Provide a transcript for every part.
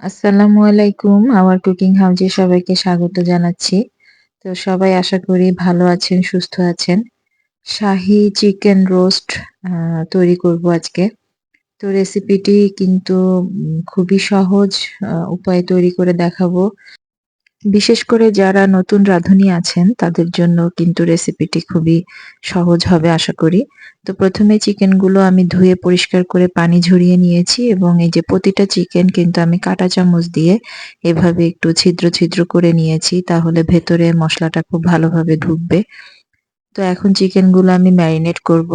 আসসালামু আলাইকুম, আমার কুকিং হাউজে সবাইকে স্বাগত জানাচ্ছি। তো সবাই আশা করি ভালো আছেন, সুস্থ আছেন। শাহি চিকেন রোস্ট তৈরি করব আজকে। তো রেসিপিটি কিন্তু খুবই সহজ উপায়ে তৈরি করে দেখাবো। বিশেষ করে যারা নতুন রাঁধুনি আছেন, তাদের জন্য কিন্তু রেসিপিটি খুবই সহজ হবে আশা করি। তো প্রথমে চিকেনগুলো আমি ধুয়ে পরিষ্কার করে পানি ঝরিয়ে নিয়েছি এবং এই যে প্রতিটা চিকেন কিন্তু আমি কাটা চামচ দিয়ে এভাবে একটু ছিদ্র ছিদ্র করে নিয়েছি, তাহলে ভেতরে মশলাটা খুব ভালোভাবে ঢুকবে তো এখন চিকেনগুলো আমি ম্যারিনেট করব।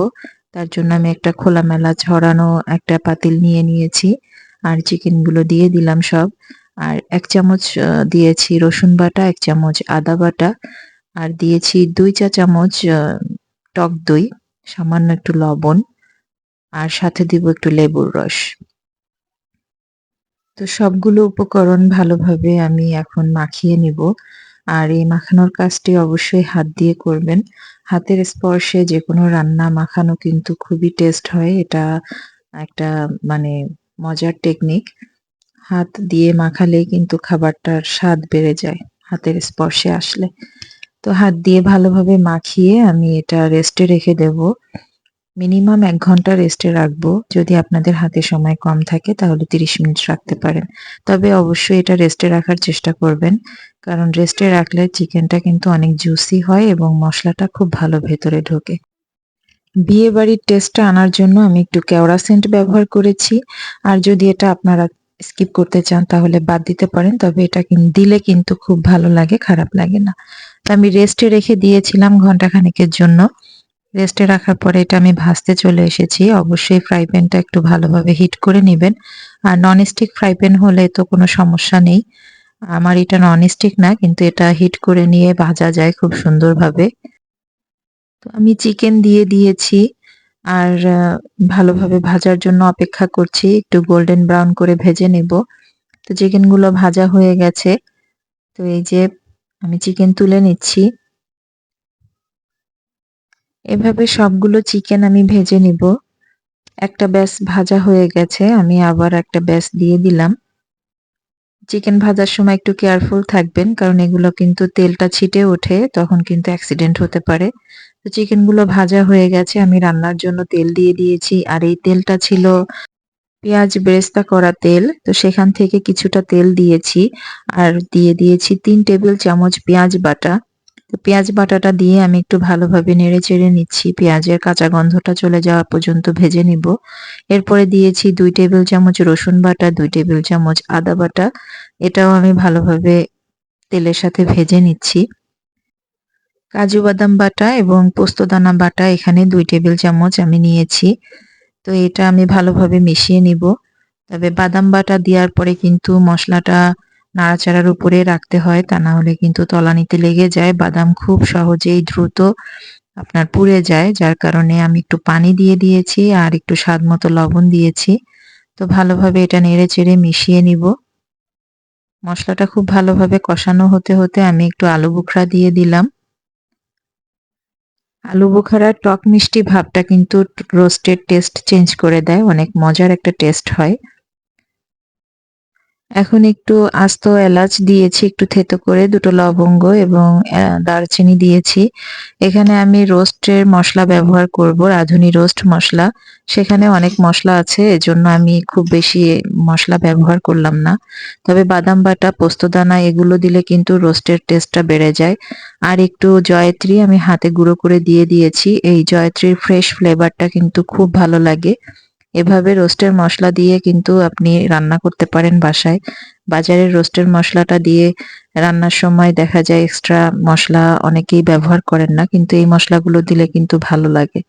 তার জন্য আমি একটা খোলামেলা ছড়ানো একটা পাতিল নিয়ে নিয়েছি। আর চিকেনগুলো দিয়ে দিলাম সব। আর এক চামচ দিয়েছি রসুন বাটা, এক চামচ আদা বাটা, আর দিয়েছি দুই চা চামচ টক দই, সামান্য একটু লবণ, আর সাথে দিব একটু লেবুর রস। তো সবগুলো উপকরণ ভালোভাবে আমি এখন মাখিয়ে নিব। আর এই মাখানোর কাজটি অবশ্যই হাত দিয়ে করবেন। হাতের স্পর্শে যে কোনো রান্না মাখানো কিন্তু খুবই টেস্ট হয়। এটা একটা মানে মজার টেকনিক। হাত দিয়ে মাখালে কিন্তু খাবারটার স্বাদ বেড়ে যায়, হাতের স্পর্শে আসলে। তো হাত দিয়ে ভালোভাবে মাখিয়ে আমি এটা রেস্টে রেখে দেব। মিনিমাম এক ঘণ্টা রেস্টে রাখব। যদি আপনাদের হাতে সময় কম থাকে তাহলে তিরিশ মিনিট রাখতে পারেন। তবে অবশ্যই এটা রেস্টে রাখার চেষ্টা করবেন, কারণ রেস্টে রাখলে চিকেনটা কিন্তু অনেক জুসি হয় এবং মশলাটা খুব ভালো ভেতরে ঢোকে। বিয়ে বাড়ির টেস্টটা আনার জন্য আমি একটু কেওড়া সেন্ট ব্যবহার করেছি। আর যদি এটা আপনারা স্কিপ করতে চান, তাহলে বাদ দিতে পারেন। তবে এটা দিলে কিন্তু খুব ভালো লাগে, খারাপ লাগে না। আমি রেস্টে রেখে দিয়েছিলাম ঘণ্টা খানেকের জন্য রেস্টে রাখার পরে এটা আমি ভাজতে চলে এসেছি। অবশ্যই ফ্রাই প্যানটা একটু ভালোভাবে হিট করে নেবেন। আর ননস্টিক ফ্রাই প্যান হলে তো কোনো সমস্যা নেই। আমার এটা ননস্টিক না, কিন্তু এটা হিট করে নিয়ে ভাজা যায় খুব সুন্দরভাবে। তো আমি চিকেন দিয়ে দিয়েছি। আর ভালোভাবে ভাজার জন্য অপেক্ষা করছি। একটু গোল্ডেন ব্রাউন করে ভেজে নেব। তো চিকেনগুলো ভাজা হয়ে গেছে। তো এই যে আমি চিকেন তুলে নিচ্ছি। এভাবে সবগুলো চিকেন আমি ভেজে নিব। একটা ব্যাস ভাজা হয়ে গেছে। আমি আবার একটা ব্যাস দিয়ে দিলাম। চিকেন ভাজার সময় একটু কেয়ারফুল থাকবেন, কারণ এগুলো কিন্তু তেলটা ছিটে ওঠে, তখন কিন্তু অ্যাক্সিডেন্ট হতে পারে। তো চিকেনগুলো ভাজা হয়ে গেছে, আমি রান্নার জন্য তেল দিয়ে দিয়েছি। আর এই তেলটা ছিল পেঁয়াজ বেরেস্তা করা তেল, তো সেখান থেকে কিছুটা তেল দিয়েছি। আর দিয়ে দিয়েছি তিন টেবিল চামচ পেঁয়াজ বাটা। তো পেঁয়াজ বাটাটা দিয়ে আমি একটু ভালোভাবে নেড়ে চেড়ে নিচ্ছি। পেঁয়াজের কাঁচা গন্ধটা চলে যাওয়া পর্যন্ত ভেজে নিব। এরপরে দিয়েছি দুই টেবিল চামচ রসুন বাটা, দুই টেবিল চামচ আদা বাটা। এটাও আমি ভালোভাবে তেলের সাথে ভেজে নিচ্ছি। কাজু বাদাম বাটা এবং পোস্তদানা বাটা, এখানে দুই টেবিল চামচ আমি নিয়েছি। তো এটা আমি ভালোভাবে মিশিয়ে নিব। তবে বাদাম বাটা দেওয়ার পরে কিন্তু মশলাটা নাড়াচাড়ার উপরে রাখতে হয়, তা না হলে কিন্তু তলানিতে লেগে যায়। বাদাম খুব সহজেই দ্রুত আপনার পুড়ে যায়, যার কারণে আমি একটু পানি দিয়ে দিয়েছি আর একটু স্বাদ মতো লবণ দিয়েছি। তো ভালোভাবে এটা নেড়ে চেড়ে মিশিয়ে নিব। মশলাটা খুব ভালোভাবে কষানো হতে হতে আমি একটু আলু বুখরা দিয়ে দিলাম। আলু বোখারার টক মিষ্টি ভাবটা কিন্তু রোস্টের টেস্ট চেঞ্জ করে দেয়। অনেক মজার একটা টেস্ট হয়। এখন একটু আস্ত এলাচ দিয়েছি, একটু থেতো করে, দুটো লবঙ্গ এবং দারচিনি দিয়েছি। এখানে আমি রোস্টের মশলা ব্যবহার করব, রাঁধুনি রোস্ট মশলা। সেখানে অনেক মশলা আছে, এজন্য আমি খুব বেশি মশলা ব্যবহার করলাম না। তবে বাদাম বাটা, পোস্তদানা, এগুলো দিলে কিন্তু রোস্টের টেস্টটা বেড়ে যায়। আর একটু জয়ত্রী আমি হাতে গুঁড়ো করে দিয়ে দিয়েছি। এই জয়ত্রীর ফ্রেশ ফ্লেভারটা কিন্তু খুব ভালো লাগে। এভাবে রোস্টের মশলা দিয়ে কিন্তু আপনি রান্না করতে পারেন বাসায়। বাজারের রোস্টের মশলাটা দিয়ে রান্নার সময় দেখা যায় এক্সট্রা মশলা অনেকেই ব্যবহার করেন না, কিন্তু এই মশলাগুলো দিলে কিন্তু ভালো লাগে।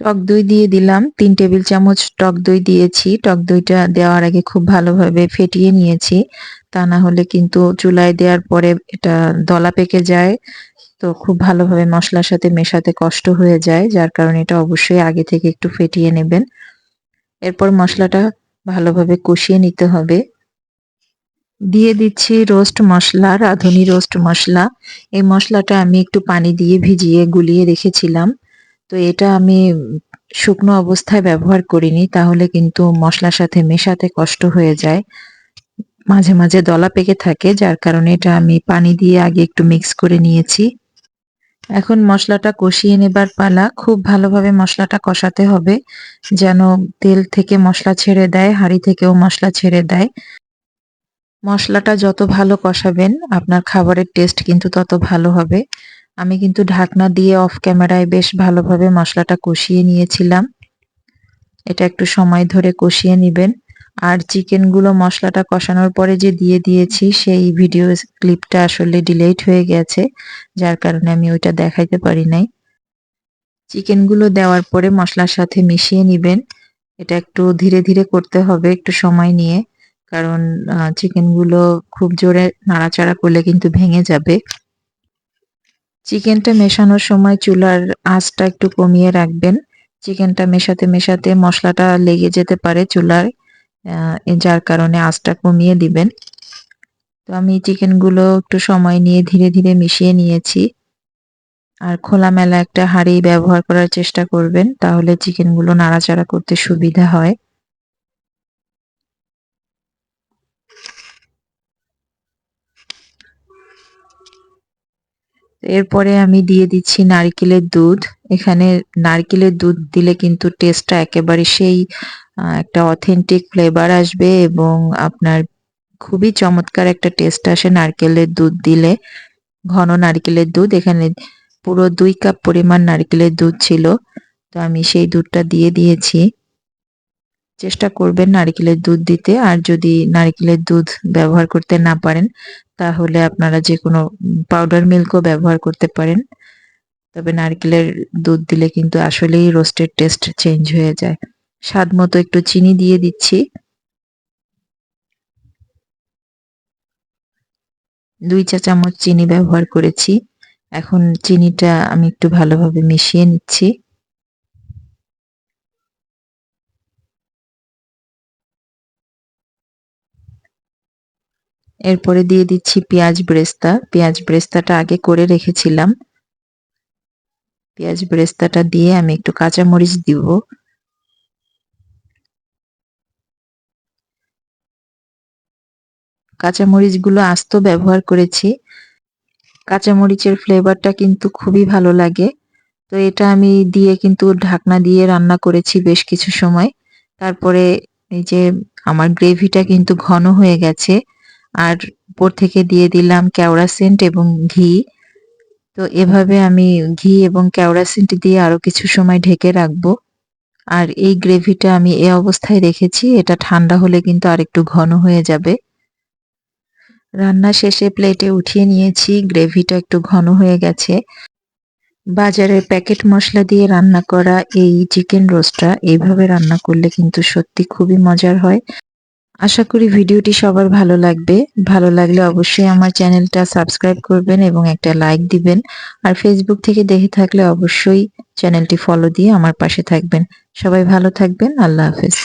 টক দই দিয়ে দিলাম, তিন টেবিল চামচ টক দই দিয়েছি। টক দইটা দেওয়ার আগে খুব ভালোভাবে ফেটিয়ে নিয়েছি। তা না হলে কিন্তু চুলায় দেওয়ার পরে এটা দলা পেকে যায়। তো খুব ভালোভাবে মশলার সাথে মেশাতে কষ্ট হয়ে যায়, যার কারণে এটা অবশ্যই আগে থেকে একটু ফেটিয়ে নেবেন। এরপর মশলাটা ভালোভাবে কষিয়ে নিতে হবে। দিয়ে দিচ্ছি রোস্ট মশলা, রাঁধুনি রোস্ট মশলা। এই মশলাটা আমি একটু পানি দিয়ে ভিজিয়ে গুলিয়ে রেখেছিলাম। তো এটা আমি শুকনো অবস্থায় ব্যবহার করিনি, তাহলে কিন্তু মশলার সাথে মেশাতে কষ্ট হয়ে যায়। মাঝে মাঝে দলা পেকে থাকে, যার কারণে এটা আমি পানি দিয়ে আগে একটু মিক্স করে নিয়েছি। এখন মশলাটা কষিয়ে নেবার পালা, খুব ভালোভাবে মশলাটা কষাতে হবে, যেন তেল থেকে মশলা ছেড়ে দেয়, হাঁড়ি থেকেও মশলা ছেড়ে দেয়। মশলাটা যত ভালো কষাবেন, আপনার খাবারের টেস্ট কিন্তু তত ভালো হবে। আমি কিন্তু ঢাকনা দিয়ে অফ ক্যামেরায় বেশ ভালোভাবে মশলাটা কষিয়ে নিয়েছিলাম। এটা একটু সময় ধরে কষিয়ে নেবেন। আর চিকেনগুলো মশলাটা কষানোর পরে যে দিয়ে দিয়েছি, সেই ভিডিও ক্লিপটা আসলে ডিলেট হয়ে গেছে, যার কারণে আমি ওইটা দেখাইতে পারি নাই। চিকেনগুলো দেওয়ার পরে মশলার সাথে মিশিয়ে নেবেন। এটা একটু ধীরে ধীরে করতে হবে, একটু সময় নিয়ে, কারণ চিকেনগুলো খুব জোরে নাড়াচাড়া করলে কিন্তু ভেঙে যাবে। চিকেনটা মেশানোর সময় চুলার আঁচটা একটু কমিয়ে রাখবেন। চিকেনটা মেশাতে মেশাতে মশলাটা লেগে যেতে পারে চুলায় যার কারণে আঁচটা কমিয়ে দিবেন। তো আমি চিকেনগুলো একটু সময় নিয়ে ধীরে ধীরে মিশিয়ে নিয়েছি। আর খোলামেলা একটা হাঁড়ি ব্যবহার করার চেষ্টা করবেন, তাহলে চিকেনগুলো নাড়াচাড়া করতে সুবিধা হয়। এরপরে আমি দিয়ে দিচ্ছি নারকেলের দুধ। এখানে নারকেলের দুধ দিলে কিন্তু টেস্টটা একেবারে সেই একটা অথেন্টিক ফ্লেভার আসবে এবং আপনার খুবই চমৎকার একটা টেস্ট আসে নারকেলের দুধ দিলে। ঘন নারকেলের দুধ, এখানে পুরো দুই কাপ পরিমাণ নারকেলের দুধ ছিল। তো আমি সেই দুধটা দিয়ে দিয়েছি। চেষ্টা করবেন নারকেলের দুধ দিতে। আর যদি নারকেলের দুধ ব্যবহার করতে না পারেন, তাহলে আপনারা যে কোনো পাউডার মিল্কও ব্যবহার করতে পারেন। তবে নারকেলের দুধ দিলে কিন্তু আসলেই রোস্টের টেস্ট চেঞ্জ হয়ে যায়। স্বাদ মতো একটু চিনি দিয়ে দিচ্ছি। দুই চা চামচ চিনি ব্যবহার করেছি। এখন চিনিটা আমি একটু ভালোভাবে মিশিয়ে নিচ্ছি। এরপরে দিয়ে দিচ্ছি পেঁয়াজ ব্রেস্তা। পেঁয়াজ ব্রেস্তাটা আগে করে রেখেছিলাম। পেঁয়াজ ব্রেস্তাটা দিয়ে আমি একটু কাঁচামরিচ দিব। কাঁচামরিচগুলো আস্ত ব্যবহার করেছি। কাঁচামরিচের ফ্লেভারটা কিন্তু খুবই ভালো লাগে। তো এটা আমি দিয়ে কিন্তু ঢাকনা দিয়ে রান্না করেছি বেশ কিছু সময়। তারপরে এই যে আমার গ্রেভিটা কিন্তু ঘন হয়ে গেছে। আর উপর থেকে দিয়ে দিলাম কেওড়া সেন্ট এবং ঘি। তো এভাবে আমি ঘি এবং কেওড়া সেন্ট দিয়ে আরও কিছু সময় ঢেকে রাখব। আর এই গ্রেভিটা আমি এ অবস্থায় রেখেছি, এটা ঠান্ডা হলে কিন্তু আর একটু ঘন হয়ে যাবে। রান্না শেষে প্লেটে উঠিয়ে নিয়েছি। গ্রেভিটা একটু ঘন হয়ে গেছে। বাজারের প্যাকেট মশলা দিয়ে রান্না করা এই চিকেন রোস্টটা এইভাবে রান্না করলে কিন্তু সত্যি খুবই মজার হয়। আশা করি ভিডিওটি সবার ভালো লাগবে। ভালো লাগলে অবশ্যই আমার চ্যানেলটা সাবস্ক্রাইব করবেন এবং একটা লাইক দিবেন। আর ফেসবুক থেকে দেখে থাকলে অবশ্যই চ্যানেলটি ফলো দিয়ে আমার পাশে থাকবেন। সবাই ভালো থাকবেন। আল্লাহ হাফেজ।